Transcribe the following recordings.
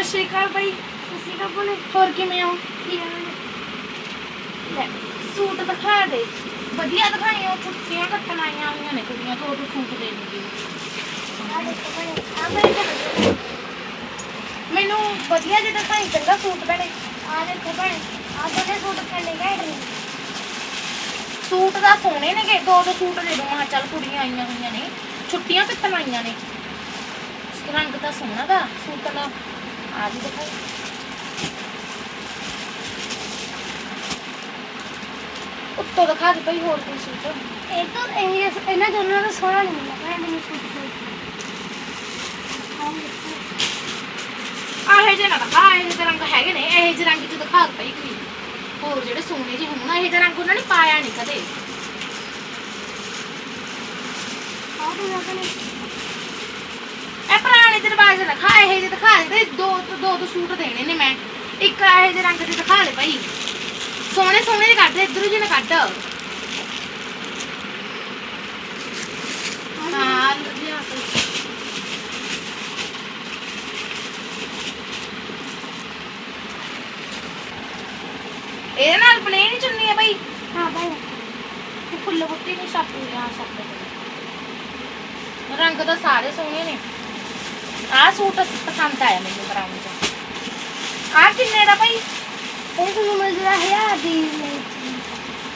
ਸਤਿ ਸ਼੍ਰੀ ਅਕਾਲ ਬਾਈ। ਤੁਸੀਂ ਕਾ ਬੋਲੇ ਹੋਰ ਕਿਵੇਂ ਹੋ? ਕੀ ਹੈ? ਲੈ ਸੂਟ ਦਿਖਾ ਦੇ। ਵਧੀਆ ਦਿਖਾਈਆਂ ਛੁੱਟੀਆਂ ਕੱਟਣ ਆਈਆਂ ਹੋਈਆਂ ਨੇ ਕੁੜੀਆਂ ਤੋਂ ਉਹ ਸੂਟ ਦੇ ਬਣੇ ਮੈਨੂੰ ਵਧੀਆ ਜਿਹਾ ਦਿਖਾਈ ਚੰਗਾ ਸੂਟ ਬਣੇ ਆ ਦੇਖੋ ਬਣੇ ਆ ਦੋਨੇ ਸੂਟ ਕੱਢੇ ਗਏ ਨੇ? ਸੂਟ ਦਾ ਸੋਹਣੇ ਨੇਗੇ ਦੋ ਦੋ ਸੂਟ ਦੇ ਦੋ। ਚੱਲ ਕੁੜੀਆਂ ਆਈਆਂ ਹੋਈਆਂ ਨੇ। ਛੁੱਟੀਆਂ ਕੱਟਣ ਆਈਆਂ ਨੇ। ਰੰਗ ਤਾਂ ਸੋਹਣਾ ਦਾ ਸੂਟ ਦਾ ਜੀ ਦਿਖਾਈ ਉੱਤੋਂ ਦਿਖਾ ਦੇ ਭਾਈ ਹੋਰ ਕੋਈ ਸੂਟ ਇਹ ਤਾਂ ਇਹ ਇਹਨਾਂ ਦੋਨਾਂ ਦਾ ਸੋਹਣਾ ਨਹੀਂ ਲੱਗਾ ਮੈਨੂੰ ਸੂਟ ਆਹੇ ਜੇ ਨਾ ਦਿਖਾ ਇਹ ਜਿਹੇ ਰੰਗ ਹੈਗੇ ਨੇ ਇਹ ਜਿਹੇ ਰੰਗ ਚ ਦਿਖਾ ਦੇ ਭਾਈ ਕੋਈ ਹੋਰ ਜਿਹੜੇ ਸੋਹਣੇ ਜਿਹੇ ਹੋਣ ਇਹ ਜਿਹੇ ਰੰਗ ਉਹਨਾਂ ਨੇ ਪਾਇਆ ਨਹੀਂ ਕਦੇ। ਆ ਤੇ ਮੈਂ ਕਹਿੰਦਾ ਇਹ ਪੁਰਾਣੇ ਦੇ ਰਿਵਾਜ ਦਿਖਾ ਇਹ ਜਿਹੇ ਦਿਖਾ ਦੇ ਦੋ ਤੋਂ ਦੋ ਦੋ ਸੂਟ ਦੇਣੇ ਨੇ ਮੈਂ। ਇੱਕ ਇਹ ਜਿਹੇ ਰੰਗ ਦੇ ਦਿਖਾ ਲੈ ਭਾਈ। ਸੋਹਣੇ ਸੋਹਣੇ ਦੇ ਕੱਢ ਇਧਰੋਂ ਜਿਹੇ ਨਾ ਕੱਢ। ਹਾਂ ਲਿਆ ਕੇ। ਇਹਦੇ ਨਾਲ ਪਲੇਨ ਚੁੰਨੀ ਹੈ ਭਾਈ। ਹਾਂ ਬਣੇ ਤੇ ਫੁੱਲ ਬੁੱਟੀ ਨਹੀਂ ਛਾਪੀ ਆ ਛਾਪੇ ਰੰਗ ਤਾਂ ਸਾਰੇ ਸੋਹਣੇ ਨੇ। ਆਹ ਸੂਟ ਪਸੰਦ ਆਇਆ ਮੈਨੂੰ ਬਰਾਊਨ ਚ ਆਹ ਕਿੰਨੇ ਦਾ ਭਾਈ ਇਹ ਤੁਹਾਨੂੰ ਮਿਲ ਜਰਾ ਹਜ਼ਾਰ ਦੀ ਨਹੀਂ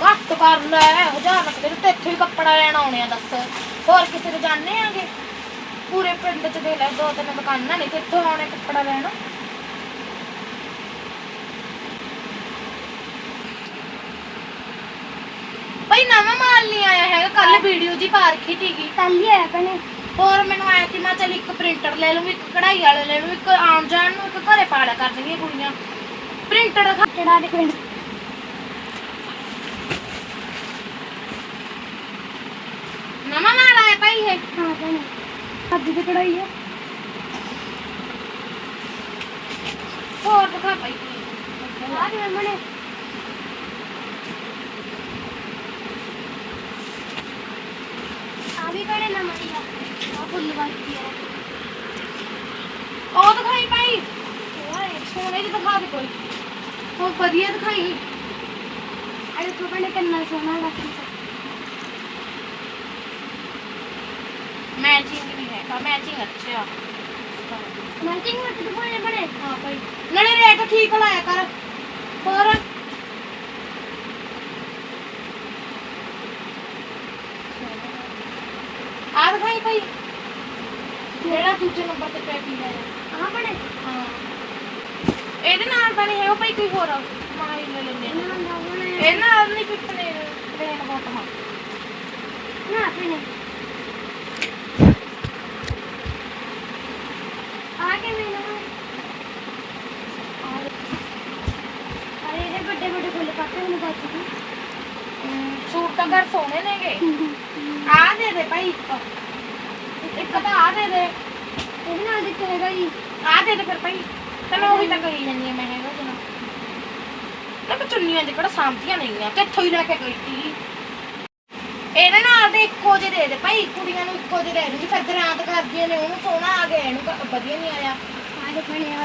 ਘੱਟ ਕਰ ਲੈ ਹਜ਼ਾਰ ਲੱਗ ਤੇ ਇੱਥੇ ਹੀ ਕੱਪੜਾ ਲੈਣ ਆਉਣੇ ਆ ਦੱਸ ਹੋਰ ਕਿਸੇ ਦੇ ਜਾਣੇ ਆਗੇ ਪੂਰੇ ਪਿੰਡ ਚ ਦੇ ਲੈ ਦੋ ਤਿੰਨ ਦੁਕਾਨਾਂ ਨੇ ਕਿੱਥੋਂ ਆਉਣੇ ਕੱਪੜਾ ਲੈਣ ਭਾਈ ਨਵਾਂ ਮਾਲ ਨਹੀਂ ਆਇਆ ਹੈਗਾ ਕੱਲ ਵੀਡੀਓ ਜੀ ਪਾ ਰੱਖੀ ਸੀਗੀ ਕੱਲ ਹੀ ਆਇਆ ਬਣੇ ਹੋਰ ਮੈਨੂੰ ਆਇਆ ਕਿ ਮੈਂ ਚੱਲ ਇੱਕ ਪ੍ਰਿੰਟਰ ਲੈ ਲਵਾਂ ਇੱਕ ਕਢਾਈ ਵਾਲਾ ਲੈ ਲਵਾਂ ਇੱਕ ਆਉਣ ਜਾਣ ਨੂੰ ਇੱਕ ਘਰੇ ਪਾੜਾ ਕਰ ਦੇਣਗੀਆਂ ਕੁੜੀਆਂ। ਪ੍ਰਿੰਟਰ ਕਿਹੜਾ ਦੇ ਪਿੰਡ ਨਵਾਂ ਮਾਲ ਆਇਆ ਭਾਈ ਇਹ। ਹਾਂ ਬਣੇ ਅੱਜ ਦੀ ਕਢਾਈ ਹੈ ਹੋਰ ਦਿਖਾ ਭਾਈ। ਆ ਕਿਵੇਂ ਬਣੇ ਆ ਵੀ ਬਣੇ ਨਾ ਮੜੀਆ ਆ। ਫੁੱਲ ਵਾਲੀ ਹੈ ਉਹ ਦਿਖਾਈ ਭਾਈ ਓਏ ਸੋਨੇ ਦੀ ਦਿਖਾ ਦੇ ਕੋਈ ਹੋਰ ਵਧੀਆ ਦਿਖਾਈ ਅਰੇ ਤੂੰ ਬਣੇ ਕੰਨਾ ਸੋਨਾ ਲੱਗੀ ਮੈਚਿੰਗ ਨਹੀਂ ਹੈ ਮੈਚਿੰਗ ਅੱਛਾ ਮੈਚਿੰਗ ਵਿੱਚ ਤੂੰ ਬਣੇ ਬਣੇ ਹਾਂ ਭਾਈ ਨਾਲੇ ਰੇਟ ਠੀਕ ਲਾਇਆ ਕਰ ਹੋਰ ਆ ਦਿਖਾਈ ਭਾਈ ਜਿਹੜਾ ਦੂਜੇ ਨੰਬਰ ਤੇ ਪੈਕਿੰਗ ਹੈ ਆ ਬਣੇ? ਹਾਂ। ਇਹਦੇ ਨਾਲ ਤਾਂ ਨਹੀਂ ਹੈਗਾ ਭਾਈ ਕੋਈ ਹੋਰ ਮਾਰੀ ਲੈ ਲੈਂਦੇ ਆ। ਇਹ ਨਾਲ ਨਹੀਂ ਕੋਈ ਪਲੇਨ ਪਲੇਨ ਬੋਟਮ ਨਾ ਬਣੇ ਆ ਕੇ ਮੈਂ ਨਾ ਅਰੇ ਇਹ ਵੱਡੇ ਵੱਡੇ ਫੁੱਲ ਪਾਤੇ ਉਹਨੂੰ ਬਾਤ ਦੀ ਸੂਟ ਤਾਂ ਘਰ ਸੋਹਣੇ ਨੇਗੇ। ਆ ਦੇ ਦੇ ਭਾਈ ਇੱਕ। ਇੱਕ ਤਾਂ ਆ ਦੇ ਦੇ। ਇਹਦੇ ਨਾਲ ਦਿੱਤਾ ਹੈਗਾ ਜੀ। ਆ ਦੇ ਦੇ ਫਿਰ ਭਾਈ। ਤੈਨੂੰ ਉਹੀ ਤਾਂ ਕਹੀ ਜਾਂਦੀ ਆ ਮੈਂ ਹੈਗਾ ਜਨਾ ਤੇ ਚੁੰਨੀਆਂ ਜਿਹੜਾ ਸਾਂਭਦੀਆਂ ਨਹੀਂ ਆ ਕਿੱਥੋਂ ਹੀ ਲੈ ਕੇ ਗਈ ਸੀ। ਇਹਦੇ ਨਾਲ ਦੇ ਇੱਕੋ ਜਿਹੇ ਦੇ ਦੇ ਭਾਈ। ਕੁੜੀਆਂ ਨੂੰ ਇੱਕੋ ਜਿਹੇ ਦੇ ਦੂੰਗੀ ਫਿਰ ਦਰਾਂਤ ਕਰਦੀਆਂ ਨੇ ਉਹਨੂੰ ਸੋਹਣਾ ਆ ਗਿਆ ਇਹਨੂੰ ਕ- ਵਧੀਆ ਨਹੀਂ ਆਇਆ। ਬਣੇ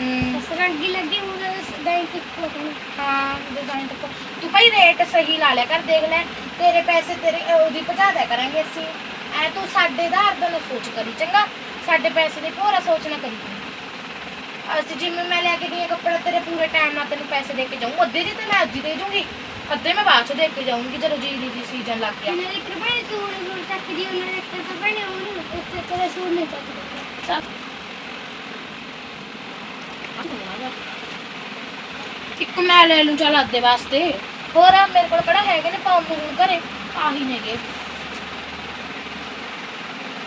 ਹੂੰ। ਲੱਗੀ ਹੁਣ ਗਾਇਨ ਟਿਕ ਕੋਟਨ ਹਾਂ ਡਿਜ਼ਾਈਨ ਤੱਕ ਤੂੰ ਭਾਈ ਰੇਟ ਸਹੀ ਲਾ ਲਿਆ ਕਰ ਦੇਖ ਲੈ। ਤੇਰੇ ਪੈਸੇ ਤੇਰੇ ਅਹ ਉਹਦੀ ਪਹੁੰਚਾ ਦਿਆ ਕਰਾਂਗੇ ਅਸੀਂ। ਐ ਤੂੰ ਸਾਡੇ ਆਧਾਰ ਦਾ ਨਾ ਸੋਚ ਕਰੀ ਚੰਗਾ? ਸਾਡੇ ਪੈਸੇ ਦੀ ਭੋਰਾ ਸੋਚ ਨਾ ਕਰੀ। ਅਸੀਂ ਜਿਵੇਂ ਮੈਂ ਲੈ ਕੇ ਗਈ ਹਾਂ ਕੱਪੜਾ ਤੇਰੇ ਪੂਰੇ ਟਾਈਮ ਨਾਲ ਤੈਨੂੰ ਪੈਸੇ ਦੇ ਕੇ ਜਾਊਂ। ਅੱਧੇ ਜੇ ਤੇ ਮੈਂ ਅੱਜ ਹੀ ਦੇ ਦੂੰਗੀ ਅੱਧੇ ਮੈਂ ਬਾਅਦ ਚ ਦੇ ਕੇ ਜਾਊਂਗੀ ਜਦੋਂ ਜੀਰੀ ਦੀ ਸੀਜ਼ਨ ਲੱਗ ਗਿਆ। ਇਹਨਾਂ ਦੇ ਕਿਰਪਾ ਤੂੰ ਨੂੰ ਚੱਕ ਦੀ ਉਹਨਾਂ ਦੇ ਕਿਰਪਾ ਬਣੇ ਉਹਨੂੰ ਇਸ ਤੇ ਸੂਟ ਨਹੀਂ ਚੱਕਦੇ ਚੱਲ। ਇੱਕ ਮੈਂ ਲੈ ਲੂੰ ਚੱਲ ਅੱਧੇ ਵਾਸਤੇ। ਹੋਰ ਆ ਮੇਰੇ ਕੋਲ ਕਿਹੜਾ ਹੈਗੇ ਨੇ ਪਾਉਣ ਨੂੰ ਹੁਣ ਘਰੇ। ਆਹੀ ਨੇਗੇ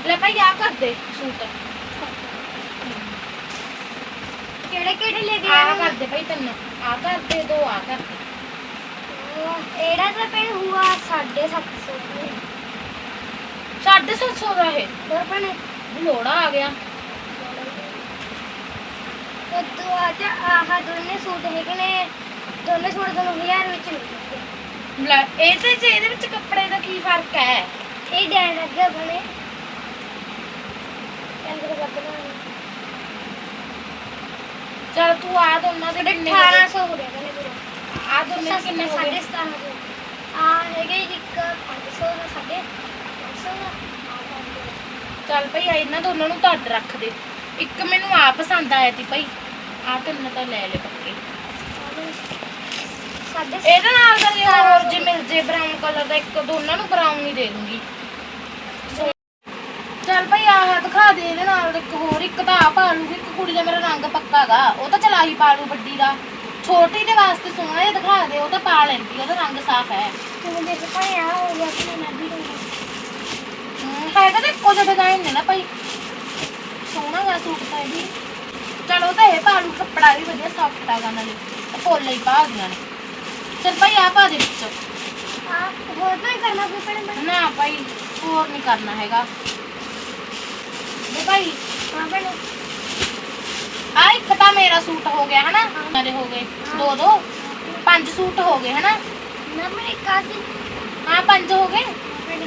ਲੈ ਭਾਈ ਆ ਕਰ ਦੇ ਸੂਟ। ਕਿਹੜੇ ਕਿਹੜੇ ਲੈ ਕੇ ਆ ਕਰ ਦੇ ਭਾਈ ਤੈਨੂੰ। ਆ ਕਰ ਦੇ ਦੋ ਆ ਕਰ ਦੇ। ਇਹਦਾ ਤਾਂ ਪੈਣ ਹੁਆ 750 ਰੁਪਏ 750 ਦਾ ਇਹ। ਦਰ ਬਣੇ ਲੋੜਾ ਆ ਗਿਆ। ਉਹ ਤੋਂ ਅੱਜ ਆਹ ਦੋਨੇ ਸੂਟ ਹੈਗੇ ਨੇ ਦੋਨੇ ਸੂਟ ਤੁਹਾਨੂੰ 1000 ਵਿੱਚ ਮਿਲਣਗੇ ਲੈ ਇਹਦੇ ਚ ਇਹਦੇ ਵਿੱਚ ਕੱਪੜੇ ਦਾ ਕੀ ਫ਼ਰਕ ਹੈ? ਇਹ ਡੈਣ ਲੱਗਾ ਬਣੇ ਚਲ ਤੂੰ ਆ ਦੋਨਾਂ ਦੇ ਕਿੰਨੇ 1800 ਹੋ ਗਿਆ ਮੇਰੇ ਕੋਲ ਆ ਦੋਨੇ ਕਿੰਨੇ ਹੋ ਗਏ? 1750 ਆ ਹੈਗੇ ਇੱਕ 500 ਦਾ ਸਾਢੇ 500 ਦਾ ਆ 500 ਦਾ ਚੱਲ ਭਈ ਆ ਇਹਨਾਂ ਦੋਨਾਂ ਨੂੰ ਤਾਂ ਅੱਡ ਰੱਖ ਦੇ। ਇੱਕ ਮੈਨੂੰ ਆ ਪਸੰਦ ਆਇਆ ਸੀ ਭਈ। ਆ ਤਿੰਨ ਤਾਂ ਲੈ ਲੈ ਪੱਕੇ। ਇਹਦੇ ਨਾਲ ਤਾਂ ਜੇ ਹੋਰ ਜੇ ਮਿਲ ਜੇ ਬਰਾਊਨ ਕਲਰ ਦਾ ਇੱਕ ਦੋਨਾਂ ਨੂੰ ਬਰਾਊਨ ਹੀ ਦੇ ਦੂੰਗੀ ਚੱਲ ਭਈ ਆਹ ਦਿਖਾ ਦੇ ਇਹਦੇ ਨਾਲ ਇੱਕ ਹੋਰ ਇੱਕ ਤਾਂ ਆ ਪਾ ਲੂਗੀ ਇੱਕ ਕੁੜੀ ਦਾ ਮੇਰਾ ਰੰਗ ਪੱਕਾਗਾ ਉਹ ਤਾਂ ਚਲਾਹੀ ਪਾ ਲੂ ਵੱਡੀ ਦਾ। ਛੋਟੀ ਦੇ ਵਾਸਤੇ ਸੋਹਣਾ ਜਿਹਾ ਦਿਖਾ ਦੇ ਉਹ ਤਾਂ ਪਾ ਲੈਂਦੀ ਉਹਦਾ ਰੰਗ ਸਾਫ਼ ਹੈ। ਤੂੰ ਦੇਖ ਭਾਈ ਆ ਹੋ ਗਿਆ ਕਿ ਮੈਂ ਵੀ ਦੂੰਗਾ ਹਮ, ਹੈਗਾ ਤਾਂ ਇੱਕੋ ਜਿਹਾ ਡਿਜ਼ਾਈਨ ਨੇ ਨਾ ਭਾਈ। ਸੋਹਣਾ ਗਾ ਸੂਟ ਤਾਂ ਇਹ ਵੀ। ਚਲੋ ਤਾਂ ਇਹ ਪਾ ਲੂ ਕੱਪੜਾ ਵੀ ਵਧੀਆ ਸੌਫਟ ਆਗਾ ਨਾਲੇ। ਤੇ ਫੁੱਲ ਹੀ ਪਾ ਦੀਆਂ ਨੇ। ਚਲ ਭਾਈ ਆ ਪਾ ਦੇ ਵਿੱਚ। ਆ ਹੋਰ ਤਾਂ ਨਹੀਂ ਕਰਨਾ ਕੋਈ ਪੜੇ ਮੈਂ? ਨਾ ਭਾਈ ਹੋਰ ਨਹੀਂ ਕਰਨਾ ਹੈਗਾ। ਦੇ ਭਾਈ ਹਾਂ ਬਣੇ ਆ ਇੱਕ ਤਾਂ ਮੇਰਾ ਸੂਟ ਹੋ ਗਿਆ ਹਨਾ ਮੇਰੇ ਹੋ ਗਏ ਦੋ ਦੋ ਪੰਜ ਸੂਟ ਹੋ ਗਏ ਹਨਾ ਨਾ ਮੇਰੇ ਕਾਸੀ ਹਾਂ ਪੰਜ ਹੋ ਗਏ ਬਣੇ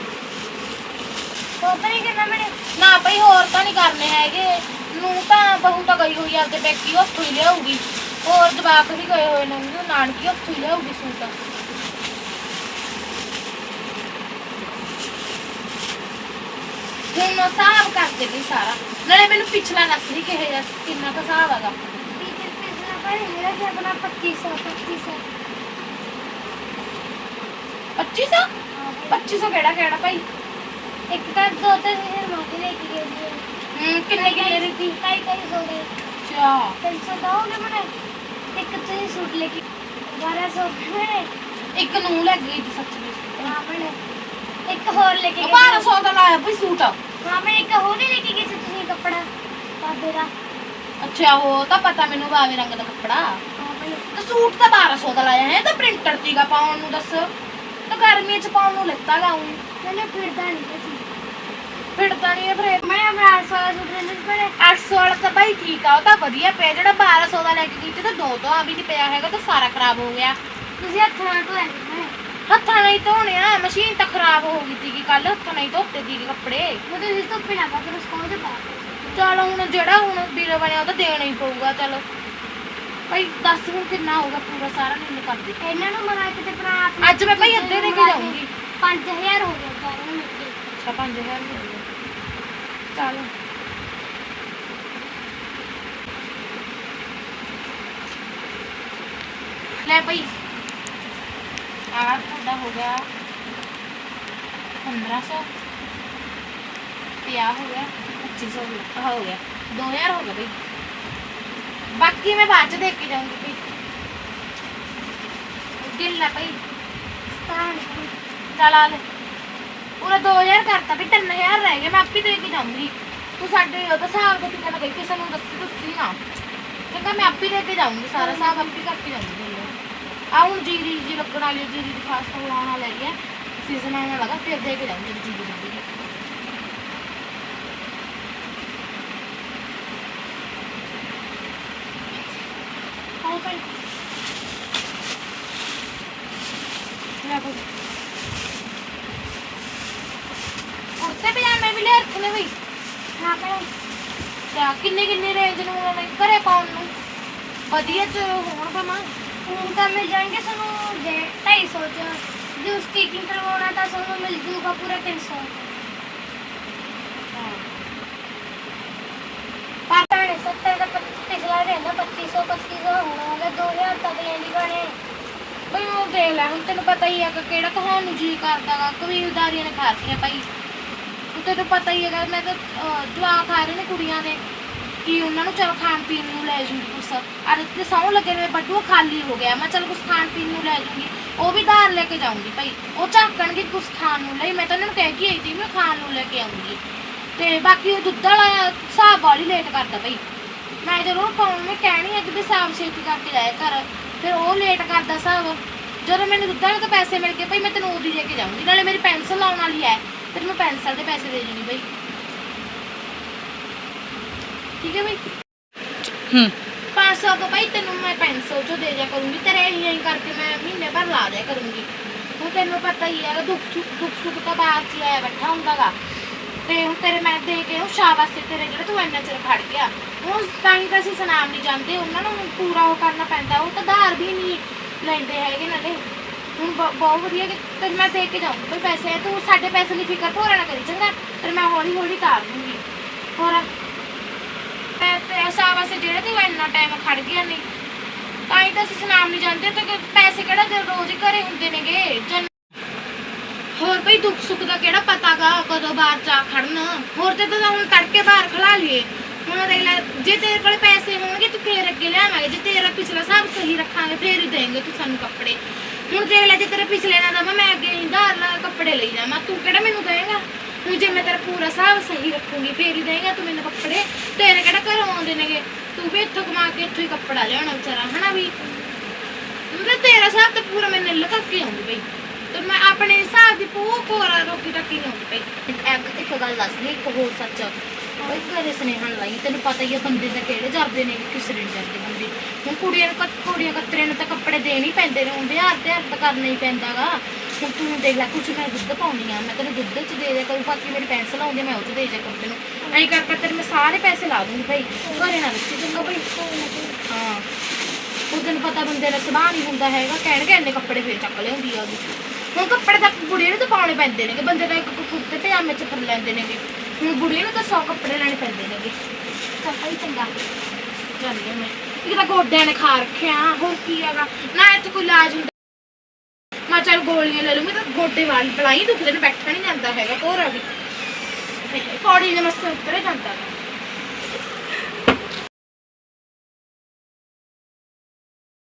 ਹੋਰ ਤਾਂ ਨਹੀਂ ਕਰਨਾ ਬਣੇ ਨਾ ਭਾਈ ਹੋਰ ਤਾਂ ਨਹੀਂ ਕਰਨੇ ਹੈਗੇ ਨੂੰ ਤਾਂ ਬਹੂ ਤਾਂ ਗਈ ਹੋਈ ਆ ਆਪਦੇ ਬੇਕੀ ਉੱਥੋਂ ਹੀ ਲਿਆਊਗੀ ਹੋਰ ਜਵਾਕ ਵੀ ਗਏ ਹੋਏ ਨੇ ਉਹ ਨਾਨਕੀ ਉੱਥੋਂ ਹੀ ਲਿਆਊਗੀ ਸੂਟ ਹੁਣ ਹਿਸਾਬ ਕਰਦੇ ਵੀ ਸਾਰਾ। ਨਾਲੇ ਮੈਨੂੰ ਪਿਛਲਾ ਦੱਸ ਦੀ ਕਿਹੇ ਜਿਹਾ ਕਿੰਨਾ ਕੁ ਹਿਸਾਬ ਹੈਗਾ। ਟੀਚਰ ਪਿਛਲਾ ਪੜੇ ਮੇਰਾ ਤੇ ਆਪਣਾ 2500 2500 2500 2500 ਕਿਹੜਾ ਕਿਹੜਾ ਭਾਈ? ਇੱਕ ਤਾਂ ਦੋ ਤਿੰਨ ਹਜ਼ਾਰ ਮਾਤੇ ਲੈ ਕੇ ਗਏ ਸੀ ਹੂੰ ਕਿੰਨੇ ਕਿੰਨੇ ਦੀ ਦੀ ਕਾਈ ਕਾਈ ਸੋ ਦੇ। ਅੱਛਾ। 300 ਦਾਓਗੇ ਮਨੇ ਇੱਕ ਤੁਸੀਂ ਸੂਟ ਲੈ ਕੇ 1200 ਬਣੇ ਇੱਕ ਨੂੰ ਲੱਗ ਗਈ ਸੱਚ ਵਿੱਚ ਬਣੇ ਇੱਕ ਹੋਰ ਲੈ ਕੇ ਉਹ ਗਏ 1200 ਦਾ ਲਾਇਆ ਭਾਈ ਸੂਟ। ਹਾਂ ਮੈਂ ਇੱਕ ਹੋਰ ਹੀ ਲੈ ਕੇ ਗਈ ਸੀ ਤੁਸੀਂ ਕੱਪੜਾ ਬਾਬੇ ਦਾ। ਅੱਛਾ ਉਹ ਤਾਂ ਪਤਾ ਮੈਨੂੰ ਬਾਵੇ ਰੰਗ ਦਾ ਕੱਪੜਾ। ਹਾਂ ਬਣੇ ਤੇ ਸੂਟ ਤਾਂ 1200 ਦਾ ਲਾਇਆ ਹੈ ਤਾਂ ਪ੍ਰਿੰਟਰ ਸੀਗਾ ਪਾਉਣ ਨੂੰ ਦੱਸ। ਤਾਂ ਗਰਮੀਆਂ ਚ ਪਾਉਣ ਨੂੰ ਲੈਤਾ ਗਾ ਊਂ। ਮੈਨੂੰ ਫਿਰਦਾ ਨਹੀਂ ਸੀ। ਫਿਰਦਾ ਨਹੀਂ ਫਿਰ ਮੈਂ ਆਪਣਾ 800 ਦਾ ਸੂਟ ਲੈਣਾ ਸੀ ਬੜੇ 800 ਵਾਲਾ ਤਾਂ ਭਾਈ ਠੀਕ ਆ ਉਹ ਤਾਂ ਵਧੀਆ ਪਿਆ ਜਿਹੜਾ 1200 ਦਾ ਲੈ ਕੇ ਗਈ ਤੇ ਦੋ ਤੋਂ ਆ ਵੀ ਨਹੀਂ ਪਿਆ ਹੈਗਾ ਤਾਂ ਸਾਰਾ ਖਰਾਬ ਹੋ ਗਿਆ। ਤੁਸੀਂ ਹੱਥ ਨਾਲ ਧੋਇਆ ਨਹੀਂ ਮੈਂ ਹੱਥਾਂ ਨਾਲ ਹੀ ਧੋਣੇ ਆ ਮਸ਼ੀਨ ਤਾਂ ਖਰਾਬ ਹੋ ਗਈ ਸੀਗੀ ਕੱਲ ਹੱਥਾਂ ਨਾਲ ਹੀ ਧੋਤੇ ਸੀਗੇ ਕੱਪੜੇ। ਮੈਂ ਤੁਸੀਂ ਧੁੱਪੇ ਨਾ ਪਾ ਕੇ ਸਕੂਲ ਤੇ ਪਾ ਚਲ ਹੁਣ ਜਿਹੜਾ ਹੁਣ ਬਿੱਲ ਬਣਿਆ ਉਹ ਤਾਂ ਦੇਣਾ ਹੀ ਪਊਗਾ ਚਲੋ। ਭਾਈ ਦੱਸ ਹੁਣ ਕਿੰਨਾ ਹੋਊਗਾ ਪੂਰਾ ਸਾਰਾ ਮੈਨੂੰ ਕਰ ਦੇ। ਇਹਨਾਂ ਨੂੰ ਮਨਾ ਕਿਤੇ ਭਰਾ ਆਪਣੇ ਅੱਜ ਮੈਂ ਭਾਈ ਅੱਧੇ ਦੇ ਕੇ ਜਾਊਂਗੀ? 5000 ਹੋ ਗਿਆ ਸਾਰਿਆਂ ਨੂੰ ਕੇ। ਅੱਛਾ 5000 ਹੋ ਗਿਆ ਚਲ। ਲੈ ਭਾਈ। ਆ ਤੁਹਾਡਾ ਹੋ ਗਿਆ 1500 ਤੇ ਆ ਹੋ ਗਿਆ 2500 ਹੋ ਗਿਆ ਆਹ ਹੋ ਗਿਆ 2000 ਹੋ ਗਿਆ ਭਾਈ ਬਾਕੀ ਮੈਂ ਬਾਅਦ ਚ ਦੇ ਕੇ ਜਾਊਂਗੀ ਭਾਈ ਦਿਲ ਨਾ ਭਾਈ ਸਤਾਨ ਚੱਲ ਆ ਲੈ ਪੂਰਾ 2000 ਕਰਤਾ ਵੀ 3000 ਰਹਿ ਗਏ ਮੈਂ ਆਪੇ ਦੇ ਕੇ ਜਾਊਂਗੀ ਤੂੰ ਸਾਡੇ ਉਹਦਾ ਹਿਸਾਬ ਦਾ ਟਿਕਾ ਗਈ ਕਿਸੇ ਨੂੰ ਦੱਸੀ ਦੱਸੀ ਨਾ ਕਹਿੰਦਾ ਮੈਂ ਆਪੇ ਦੇ ਕੇ ਜਾਊਂਗੀ ਸਾਰਾ ਹਿਸਾਬ ਆਪੇ ਕਰਕੇ ਜਾਊਂਗੀ ਆ ਹੁਣ ਜੀਰੀ ਜੀ ਲੱਗਣ ਵਾਲੀ ਹੈ, ਜੀਰੀ ਦੀ ਖਾਸ ਤੋਂ ਲਾਉਣ ਵਾਲਾ ਹੈ ਸੀਜ਼ਨ ਆਉਣ ਵਾਲਾ ਗਾ, ਫਿਰ ਦੇ ਕੇ ਜਾਊਂਗੀ ਜੀਰੀ ਦੀ ਆਈ ਭਾਈ? ਲੈ ਭਾਈ। ਕੁੜਤੇ ਪਜਾਮੇ ਵੀ ਲੈ ਰੱਖਣੇ ਬਈ ਹਾਂ ਭਾਈ। ਤੇ ਕਿੰਨੇ ਕਿੰਨੇ ਰੇਂਜ ਨੂੰ ਉਹਨਾਂ ਨੇ ਘਰੇ ਪਾਉਣ ਨੂੰ? ਵਧੀਆ ਚ ਹੋਣ ਭਾਵਾਂ ਹੁਣ ਤਾਂ ਮਿਲ ਜਾਣਗੇ ਸਾਨੂੰ ਜੇ 250 ਚ। ਜੇ ਸਟੀਚਿੰਗ ਕਰਵਾਉਣਾ ਤਾਂ ਸਾਨੂੰ ਮਿਲ ਜੂਗਾ ਪੂਰਾ 300 ਪਰ ਭੈਣੇ 70 ਦਾ ਪੱਚੀ- ਪਿਛਲਾ ਰਹਿੰਦਾ 2500 2500 ਹੁਣ ਉਹਦਾ 2000 ਤੱਕ ਲੈਂਦੀ ਬਣੇ ਬਈ ਉਹ ਦੇਖ ਲੈ ਹੁਣ ਤੈਨੂੰ ਪਤਾ ਹੀ ਹੈ ਕਿ ਕਿਹੜਾ ਕਹਾਉਣ ਜੀ ਕਰਦਾਗਾ ਕਬੀਲਦਾਰੀਆਂ ਨੇ ਖਾ ਭਾਈ। ਹੁਣ ਤੈਨੂੰ ਪਤਾ ਹੀ ਹੈਗਾ ਮੈਂ ਤਾਂ ਅਹ, ਖਾ ਰਹੇ ਨੇ ਕੁੜੀਆਂ ਨੇ ਕਿ ਉਹਨਾਂ ਨੂੰ ਚਲ ਖਾਣ ਪੀਣ ਨੂੰ ਲੈ ਜੂਗੀ ਕੁਛ। ਅਰੇ ਤੇ ਸੌਂ ਲੱਗੇ ਨੇ ਬੱਡੂ ਖਾਲੀ ਹੋ ਗਿਆ। ਮੈਂ ਚਲ ਕੁਛ ਖਾਣ ਪੀਣ ਨੂੰ ਲੈ ਜੂਗੀ। ਉਹ ਵੀ ਧਾਰ ਲੈ ਕੇ ਜਾਊਂਗੀ ਭਾਈ। ਉਹ ਝਾਕਣਗੇ ਕੁਛ ਖਾਣ ਨੂੰ ਲਈ। ਮੈਂ ਤਾਂ ਉਹਨਾਂ ਨੂੰ ਕਹਿ ਕੇ ਆਈ ਸੀ ਮੈਂ ਖਾਣ ਨੂੰ ਲੈ ਕੇ ਆਉਂਗੀ ਤੇ ਬਾਕੀ ਉਹ ਦੁੱਧ ਵਾਲਾ ਹਿਸਾਬ ਵਾਲੀ ਲੇਟ ਕਰਦਾ ਭਾਈ। ਮੈਂ ਜਦੋਂ ਪਾਉਣ ਮੈਂ ਕਹਿਣੀ ਹੈ ਵੀ ਹਿਸਾਬ ਛੇਤੀ ਕਰਕੇ ਜਾਇਆ ਕਰ, ਫਿਰ ਉਹ ਲੇਟ ਕਰਦਾ ਹਿਸਾਬ। ਜਦੋਂ ਮੈਨੂੰ ਦੁੱਧ ਵਾਲੇ ਤੋਂ ਪੈਸੇ ਮਿਲ ਗਏ, ਭਾਈ ਮੈਂ ਤੈਨੂੰ ਉਹ ਵੀ ਲੈ ਕੇ ਜਾਊਂਗੀ। ਨਾਲੇ ਮੇਰੀ ਪੈਨਸਲ ਲਾਉਣ ਵਾਲੀ ਹੈ। ਫਿਰ ਮੈਂ ਪੈਨਸਲ ਦੇ ਪੈਸੇ ਦੇ ਦੇਣੀ ਭਾਈ। ਠੀਕ ਹੈ ਭਾਈ ਹੂੰ। 500 ਤੋਂ ਭਾਈ ਤੈਨੂੰ ਮੈਂ 500 ਚੋਂ ਦੇ ਦਿਆ ਕਰੂੰਗੀ। ਤੇਰੇ ਹੀ ਐਂ ਕਰਕੇ ਮੈਂ ਮਹੀਨੇ ਭਰ ਲਾ ਦਿਆ ਕਰੂੰਗੀ। ਹੁਣ ਤੈਨੂੰ ਪਤਾ ਹੀ ਹੈ ਦੁੱਖ ਸੁੱਖ ਦੁੱਖ ਸੁੱਖ ਤਾਂ ਬਾਅਦ ਚ ਹੀ ਆਇਆ ਬੈਠਾ ਹੁੰਦਾਗਾ। ਤੇ ਹੁਣ ਤੇਰੇ ਮੈਂ ਦੇ ਕੇ ਉਹ ਸ਼ਾਬਾਸ਼ ਤੇ ਤੇਰੇ ਜਿਹੜੇ ਤੂੰ ਇੰਨਾ ਚਿਰ ਖੜ ਗਿਆ। ਹੁਣ ਤਾਂ ਹੀ ਤਾਂ ਅਸੀਂ ਸੁਨਾਮ ਨਹੀਂ ਜਾਂਦੇ ਉਹਨਾਂ ਨੂੰ ਪੂਰਾ ਉਹ ਕਰਨਾ ਪੈਂਦਾ ਉਹ ਤਾਂ ਧਾਰ ਵੀ ਨਹੀਂ ਲੈਂਦੇ ਹੈਗੇ ਨਾਲੇ। ਹੁਣ ਬ- ਬਹੁਤ ਵਧੀਆ ਕਿ ਤੇ ਮੈਂ ਦੇ ਕੇ ਜਾਊਂਗੀ ਕੋਈ ਪੈਸੇ ਤੂੰ ਸਾਡੇ ਪੈਸੇ ਦੀ ਫਿਕਰ ਭੋਰਾ ਨਾ ਕਰੀ ਚੰਗਾ। ਤੇ ਮੈਂ ਹੌਲੀ ਹੌਲੀ ਤਾਰ ਦੂੰਗੀ। ਹੋਰ ਮੈਂ ਤੇ ਸ਼ਾਬਾਸ਼ ਤੇ ਜਿਹੜੇ ਇੰਨਾ ਟਾਈਮ ਖੜ ਗਿਆ ਨਹੀਂ ਤਾਂ ਹੀ ਤਾਂ ਅਸੀਂ ਸੁਨਾਮ ਨਹੀਂ ਜਾਂਦੇ, ਤੇ ਕਿ ਪੈਸੇ ਕਿਹੜਾ ਦੇ ਰੋਜ਼ ਘਰੇ ਹੁੰਦੇ ਨੇਗੇ? ਜਨ ਹੋਰ ਭਈ ਦੁੱਖ ਸੁੱਖ ਦਾ ਕਿਹੜਾ ਪਤਾਗਾ ਕਦੋਂ ਬਾਹਰ ਜਾ ਖੜਨ? ਹੋਰ ਤੇ ਤਾਂ ਹੁਣ ਤੜਕੇ ਬਾਹਰ ਖਲਾ ਲਈਏ ਹੁਣ ਦੇਖ ਲੈ, ਜੇ ਤੇਰੇ ਕੋਲ ਪੈਸੇ ਹੋਣਗੇ, ਤੂੰ ਫੇਰ ਅੱਗੇ ਲਿਆਵਾਂਗੇ। ਜੇ ਤੇਰਾ ਪਿਛਲਾ ਹਿਸਾਬ ਸਹੀ ਰੱਖਾਂਗੇ, ਫੇਰ ਹੀ ਦੇਂਗੇ ਤੂੰ ਸਾਨੂੰ ਕੱਪੜੇ। ਹੁਣ ਦੇਖ ਲੈ, ਜੇ ਤੇਰੇ ਪਿਛਲੇ ਨਾ ਦਵਾਂ, ਮੈਂ ਅੱਗੇ ਹੀ ਧਾਰ ਨਾਲ ਕੱਪੜੇ ਲਈ ਜਾਵਾਂ। ਤੂੰ ਕਿਹੜਾ ਮੈਨੂੰ ਦੇਂਗਾ ਹੁਣ ਜੇ ਮੈਂ ਤੇਰਾ ਪੂਰਾ ਹਿਸਾਬ ਸਹੀ ਰੱਖੂੰਗੀ, ਫੇਰ ਹੀ ਦੇਂਗਾ ਤੂੰ ਮੈਨੂੰ ਕੱਪੜੇ। ਤੇਰੇ ਕਿਹੜਾ ਘਰੋਂ ਆਉਂਦੇ ਨੇਗੇ? ਤੂੰ ਵੀ ਇੱਥੋਂ ਕਮਾ ਕੇ ਇੱਥੋਂ ਹੀ ਕੱਪੜਾ ਲਿਆਉਣਾ ਵਿਚਾਰਾ, ਹਨਾ ਵੀ? ਮੈਂ ਤੇਰਾ ਹਿਸਾਬ ਤੇ ਪੂਰਾ ਮੈਂ ਨਿੱਲ ਕਰਕੇ ਆਉਂਗੀ ਬਈ ਤੇ ਮੈਂ ਆਪਣੇ ਹਿਸਾਬ ਦੀ ਪੂਰਾ ਕੋਰਾ ਰੋਕੀ ਟੱਕੀ ਨਹੀਂ ਆਉਂਦੀ ਬਈ ਇੱਕ ਇੱਕ ਗੱਲ ਦੱਸਦੀ ਇੱਕ ਹੋਰ ਸੱਚ। ਬਈ ਘਰੇ ਸੁਨੇਹਣ ਲਾਈ, ਤੈਨੂੰ ਪਤਾ ਹੀ ਆ ਬੰਦੇ ਦਾ ਕਿਹੜੇ ਜਾਂਦੇ ਨੇ ਕਿਸੇ ਨੇ ਨੀ ਬੰਦੇ। ਹੁਣ ਕੁੜੀਆਂ ਨੂੰ ਕ- ਕੁੜੀਆਂ ਕੱਤਰੇ ਨੂੰ ਤਾਂ ਕੱਪੜੇ ਦੇਣੇ ਹੀ ਪੈਂਦੇ ਨੇ, ਹੁਣ ਵਿਆਹ ਤੇ ਤਾਂ ਕਰਨਾ ਹੀ ਪੈਂਦਾਗਾ ਹੁਣ ਤੂੰ ਦੇਖ ਲੈ ਕੁਛ ਮੈਂ ਦੁੱਧ ਪਾਉਣੀ ਆ ਮੈਂ ਤੈਨੂੰ ਦੁੱਧ ਚ ਦੇ ਦਿਆ ਕਰੂ ਬਾਕੀ ਮੇਰੀ ਪੈਨਸਲ ਆਉਂਦੀ ਆ, ਮੈਂ ਉਹ ਚ ਦੇ ਜਾ ਕਰੂ ਤੈਨੂੰ। ਐਂ ਕਰ ਕਰ ਤੇਰੇ ਮੈਂ ਸਾਰੇ ਪੈਸੇ ਲਾ ਦੂੰਗੀ ਭਾਈ ਘਰੇ ਨਾ ਰੱਖੀ ਚੰਗਾ ਭਾਈ। ਹਾਂ ਉਹ ਤੈਨੂੰ ਪਤਾ ਬੰਦੇ ਦਾ ਸੁਭਾਅ ਨਹੀਂ ਹੁੰਦਾ ਹੈਗਾ ਕਹਿਣਗੇ ਇੰਨੇ ਕੱਪੜੇ ਫੇਰ ਚੱਕ ਲਿਆਉਂਦੀ ਆ ਉਹਦੀ। ਹੁਣ ਕੱਪੜੇ ਤਾਂ ਬੁੜੀਆਂ ਨੂੰ ਤਾਂ ਪਾਉਣੇ ਪੈਂਦੇ ਨੇਗੇ ਬੰਦੇ ਤਾਂ ਇੱਕ ਕੁੱਤੇ ਪਜਾਮੇ ਚ ਫਿਰ ਲੈਂਦੇ ਨੇਗੇ। ਹੁਣ ਬੁੜੀਆਂ ਨੂੰ ਤਾਂ 100 ਕੱਪੜੇ ਲੈਣੇ ਪੈਂਦੇ ਨੇਗੇ। ਤਾਂ ਭਾਈ ਚੰਗਾ। ਜਾਂਦੀ ਹਾਂ ਮੈਂ ਇੱਕ ਤਾਂ ਗੋਡਿਆਂ ਨੇ ਖਾ ਰੱਖਿਆ ਹੋਰ ਕੀ ਹੈਗਾ? ਨਾ ਇੱਥੇ ਕੋਈ ਇਲਾਜ ਹੁੰਦਾ। ਮੈਂ ਚੱਲ ਗੋਲੀਆਂ ਲੈ ਲੂੰਗੀ ਤਾਂ ਗੋਡੇ ਵਾਲੀ ਬਲਾਈ ਦੁਖਦੇ ਨੇ, ਬੈਠਾ ਨਹੀਂ ਜਾਂਦਾ ਹੈਗਾ ਕੋਰਾ ਵੀ। ਪੌੜੀ ਨੇ ਮਸਤ ਉੱਤਰੇ ਜਾਂਦਾ।